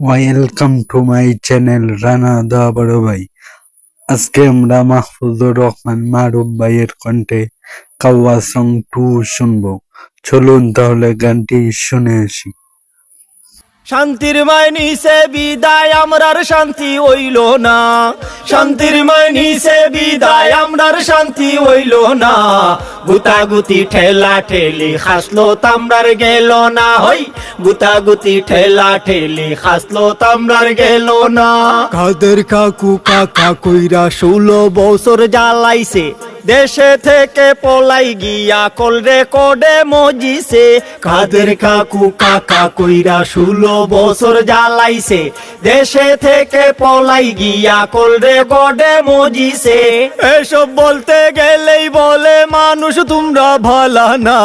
Welcome to my channel Rana দা বড় ভাই আজকে আমরা মাহফুজুর রহমান মারুফ ভাইয়ের কণ্ঠে কাওয়া সং টু শুনব। চলুন তাহলে গানটি শুনে আসি। শান্তির মাইনিসে বিদায়, আমরার শান্তি হইল না। শান্তির মাইনিসে বিদায়, আমরার শান্তি হইল না। গুতাগুতি ঠেলা ঠেলি হাসলো তামরার গেল না। হই, গুতাগুতি ঠেলা ঠেলি হাসলো তামরার গেল না। কাদের কাকু কাকা কইরা ষোলো বছর জ্বালাইছে। দেশে থেকে পলাই গিয়া কল রেকর্ডে মজিছে। কাদের কাকু কাকা কইরা ষোলো বছর জ্বালাইছে। দেশে থেকে পলাই গিয়া কল রেকর্ডে মজিছে। এসব বলতে গেলেই বলে মানুষ তোমরা ভালা না।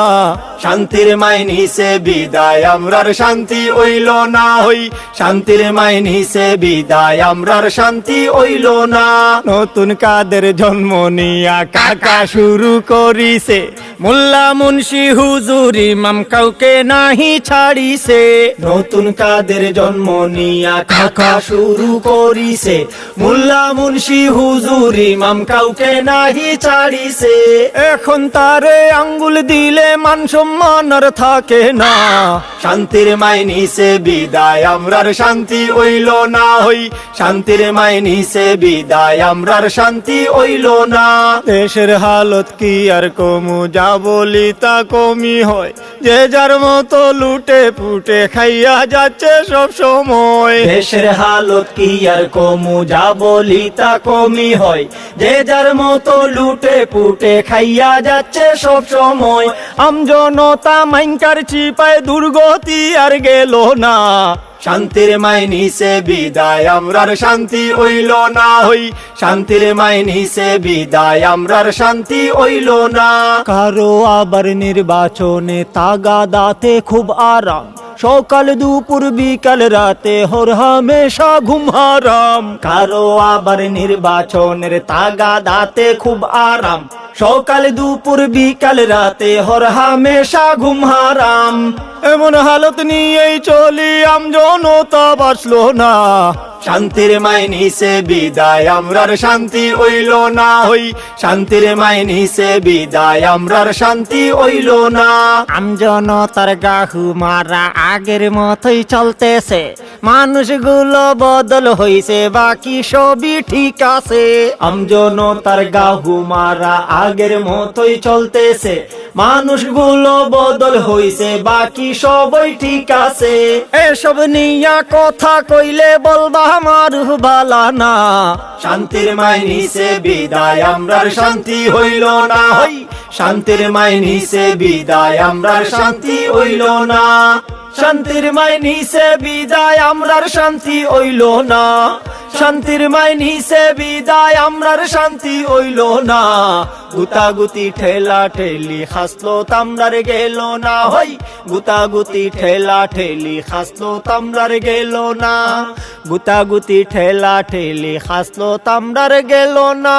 শান্তির মাইনিসে বিদায়, আমরার শান্তি হইল না হই। শান্তির মাইনিসে বিদায়, আমরার শান্তি হইল না। নতুন কাদের জন্ম নিয়া কাকা শুরু করিছে। মোল্লা মুন্সি হুজুর ইমাম কাউকে নাহি ছাড়িছে। নতুন কাদের জন্ম নিয়া কাকা শুরু করিছে। মোল্লা মুন্সি হুজুর ইমাম কাউকে নাহি ছাড়িছে। এখন তারে আঙ্গুল দিলে মান সম্মান আর থাকে না। শান্তির মাইনিসে বিদায়, আমরার শান্তি হইল না হই। শান্তির মাইনিসে বিদায়, আমরার শান্তি হইল না। দেশের হালত কি আর কমু, যা বলি তা কমি হয়। যে যার মতো লুটে পুটে খাইয়া যাচ্ছে সব সময়। দেশের হালত কি আর কমু, যা বলি তা কমি হয়। যে যার মতো লুটে পুটে খাইয়া যাচ্ছে সব সময়। আমজনতা মাইনকার চিপায় দুর্গতি আর গেল না। শান্তির মাইনিসে বিদায়, আমরার শান্তি হইল না হই। শান্তির মাইনিসে বিদায়, আমরার শান্তি হইল না। কারও আবার নির্বাচনে তাগা দাতে খুব আরাম। সকাল, দুপুর, বিকাল, রাতে হর হামেশা ঘুম হারাম। কারও আবার নির্বাচনের তাগা দাতে খুব আরাম। সকাল দুপুর বিকাল রাতে হর হামেশা ঘুম হারাম। এমন হালত নিয়েই চলি আম জনতা বাঁচলো না। শান্তির মাইনিসে বিদায় আমরার শান্তি হইল না। হই শান্তির মাইনিসে বিদায় আমরার শান্তি হইল না। আমজনতার গাহু মারা আগের মতোই চলতেছে। মানুষগুলো বদল হইছে বাকি সবই ঠিক আছে। আমজনতার গাহু মারা আগের মতোই চলতেছে। মানুষগুলো বদল হইছে, বাকি সবই ঠিক আছে। এসব নিয়া কথা কইলে বলবা আমার বালা না। শান্তির মাইনিসে বিদায়, আমরার শান্তি হইল না। হই, শান্তির মাইনিসে বিদায়, আমরার শান্তি হইল না। শান্তির মাইনিসে বিদায়, আমরার শান্তি হইল না। শান্তির মাইনিসে বিদায়, আমরার শান্তি হইল না। গুতাগুতি ঠেলা ঠেলি হাসলো তামরার গেল না। হই, গুতাগুতি ঠেলা ঠেলি হাসলো তামরার গেল না। গুতাগুতি ঠেলা ঠেলি হাসলো তামরার গেল না।